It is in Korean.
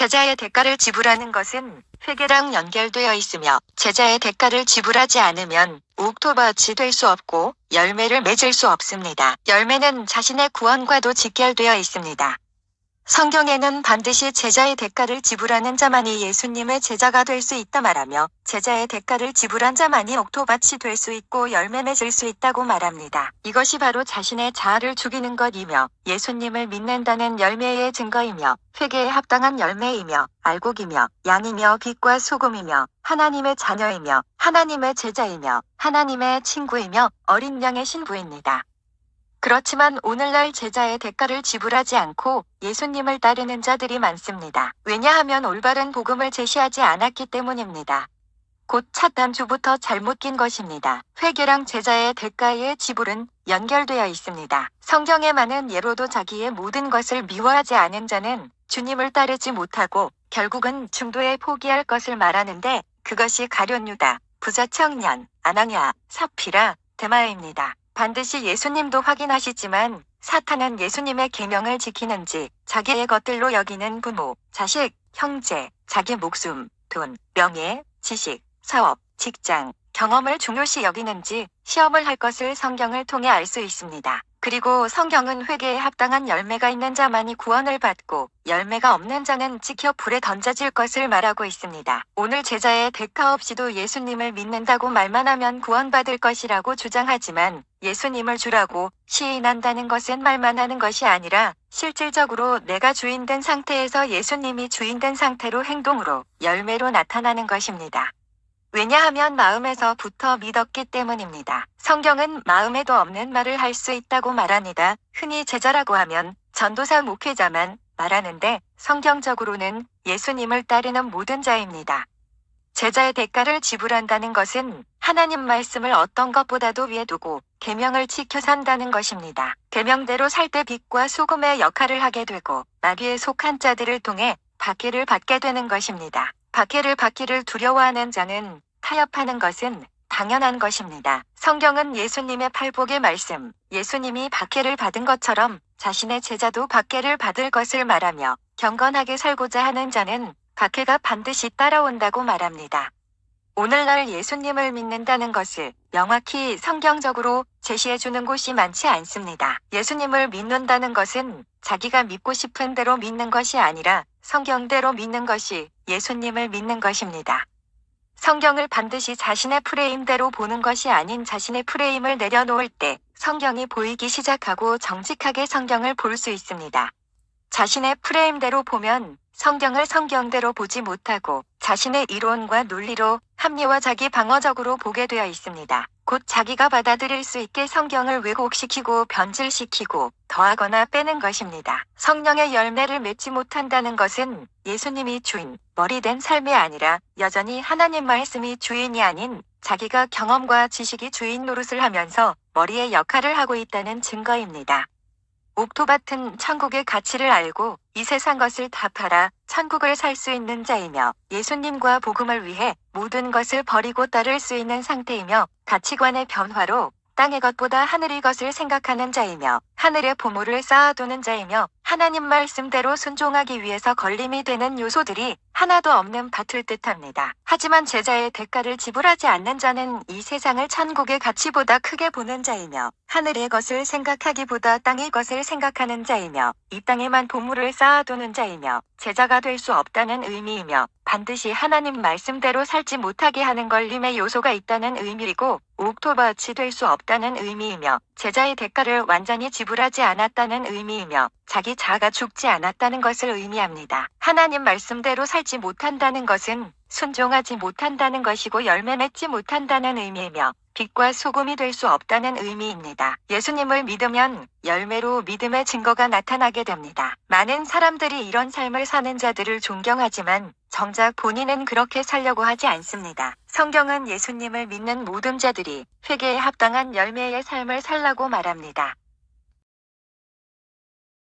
제자의 대가를 지불하는 것은 회계랑 연결되어 있으며 제자의 대가를 지불하지 않으면 옥토밭이 될 수 없고 열매를 맺을 수 없습니다. 열매는 자신의 구원과도 직결되어 있습니다. 성경에는 반드시 제자의 대가를 지불하는 자만이 예수님의 제자가 될 수 있다 말하며 제자의 대가를 지불한 자만이 옥토밭이 될 수 있고 열매 맺을 수 있다고 말합니다. 이것이 바로 자신의 자아를 죽이는 것이며 예수님을 믿는다는 열매의 증거이며 회개에 합당한 열매이며 알곡이며 양이며 빛과 소금이며 하나님의 자녀이며 하나님의 제자이며 하나님의 친구이며 어린 양의 신부입니다. 그렇지만 오늘날 제자의 대가를 지불하지 않고 예수님을 따르는 자들이 많습니다. 왜냐하면 올바른 복음을 제시하지 않았기 때문입니다. 곧 차단 주부터 잘못 낀 것입니다. 회개랑 제자의 대가의 지불은 연결되어 있습니다. 성경의 많은 예로도 자기의 모든 것을 미워하지 않은 자는 주님을 따르지 못하고 결국은 중도에 포기할 것을 말하는데 그것이 가룟유다, 부자 청년, 아나냐, 사피라, 데마입니다. 반드시 예수님도 확인하시지만 사탄은 예수님의 계명을 지키는지 자기의 것들로 여기는 부모, 자식, 형제, 자기 목숨, 돈, 명예, 지식, 사업, 직장, 경험을 중요시 여기는지 시험을 할 것을 성경을 통해 알 수 있습니다. 그리고 성경은 회개에 합당한 열매가 있는 자만이 구원을 받고 열매가 없는 자는 지켜 불에 던져질 것을 말하고 있습니다. 오늘 제자의 대가 없이도 예수님을 믿는다고 말만 하면 구원받을 것이라고 주장하지만 예수님을 주라고 시인한다는 것은 말만 하는 것이 아니라 실질적으로 내가 주인된 상태에서 예수님이 주인된 상태로 행동으로 열매로 나타나는 것입니다. 왜냐하면 마음에서부터 믿었기 때문입니다. 성경은 마음에도 없는 말을 할 수 있다고 말합니다. 흔히 제자라고 하면 전도사 목회자만 말하는데 성경적으로는 예수님을 따르는 모든 자입니다. 제자의 대가를 지불한다는 것은 하나님 말씀을 어떤 것보다도 위에 두고 계명을 지켜 산다는 것입니다. 계명대로 살 때 빛과 소금의 역할을 하게 되고 마귀에 속한 자들을 통해 박해를 받게 되는 것입니다. 박해를 받기를 두려워하는 자는 타협하는 것은 당연한 것입니다. 성경은 예수님의 팔복의 말씀, 예수님이 박해를 받은 것처럼 자신의 제자도 박해를 받을 것을 말하며 경건하게 살고자 하는 자는 박해가 반드시 따라온다고 말합니다. 오늘날 예수님을 믿는다는 것을 명확히 성경적으로 제시해 주는 곳이 많지 않습니다. 예수님을 믿는다는 것은 자기가 믿고 싶은 대로 믿는 것이 아니라 성경대로 믿는 것이 예수님을 믿는 것입니다. 성경을 반드시 자신의 프레임대로 보는 것이 아닌 자신의 프레임을 내려놓을 때 성경이 보이기 시작하고 정직하게 성경을 볼 수 있습니다. 자신의 프레임대로 보면 성경을 성경대로 보지 못하고 자신의 이론과 논리로 합리와 자기 방어적으로 보게 되어 있습니다. 곧 자기가 받아들일 수 있게 성경을 왜곡시키고 변질시키고 더하거나 빼는 것입니다. 성령의 열매를 맺지 못한다는 것은 예수님이 주인, 머리 된 삶이 아니라 여전히 하나님 말씀이 주인이 아닌 자기가 경험과 지식이 주인 노릇을 하면서 머리의 역할을 하고 있다는 증거입니다. 옥토밭은 천국의 가치를 알고 이 세상 것을 다 팔아 천국을 살 수 있는 자이며 예수님과 복음을 위해 모든 것을 버리고 따를 수 있는 상태이며 가치관의 변화로 땅의 것보다 하늘의 것을 생각하는 자이며 하늘의 보물을 쌓아두는 자이며 하나님 말씀대로 순종하기 위해서 걸림이 되는 요소들이 하나도 없는 밭을 뜻합니다. 하지만 제자의 대가를 지불하지 않는 자는 이 세상을 천국의 가치보다 크게 보는 자이며 하늘의 것을 생각하기보다 땅의 것을 생각하는 자이며 이 땅에만 보물을 쌓아두는 자이며 제자가 될 수 없다는 의미이며 반드시 하나님 말씀대로 살지 못하게 하는 걸림의 요소가 있다는 의미이고 옥토밭이 될수 없다는 의미이며 제자의 대가를 완전히 지불하지 않았다는 의미이며 자기 자아가 죽지 않았다는 것을 의미합니다. 하나님 말씀대로 살지 못한다는 것은 순종하지 못한다는 것이고 열매 맺지 못한다는 의미이며 빛과 소금이 될 수 없다는 의미입니다. 예수님을 믿으면 열매로 믿음의 증거가 나타나게 됩니다. 많은 사람들이 이런 삶을 사는 자들을 존경하지만 정작 본인은 그렇게 살려고 하지 않습니다. 성경은 예수님을 믿는 모든 자들이 회개에 합당한 열매의 삶을 살라고 말합니다.